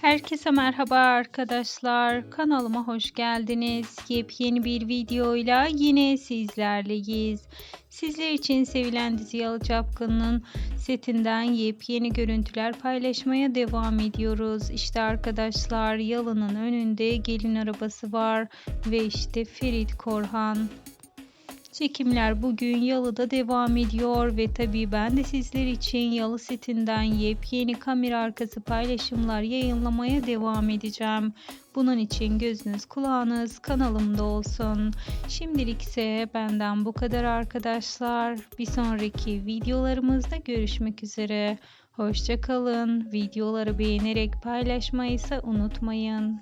Herkese merhaba arkadaşlar. Kanalıma hoş geldiniz. Yepyeni bir videoyla yine sizlerleyiz. Sizler için sevilen dizi Yalı Çapkın'ın setinden yepyeni görüntüler paylaşmaya devam ediyoruz. İşte arkadaşlar Yalı'nın önünde gelin arabası var ve işte Ferit Korhan. Çekimler bugün Yalı'da devam ediyor ve tabii ben de sizler için Yalı setinden yepyeni kamera arkası paylaşımlar yayınlamaya devam edeceğim. Bunun için gözünüz kulağınız kanalımda olsun. Şimdilik ise benden bu kadar arkadaşlar. Bir sonraki videolarımızda görüşmek üzere. Hoşçakalın. Videoları beğenerek paylaşmayı ise unutmayın.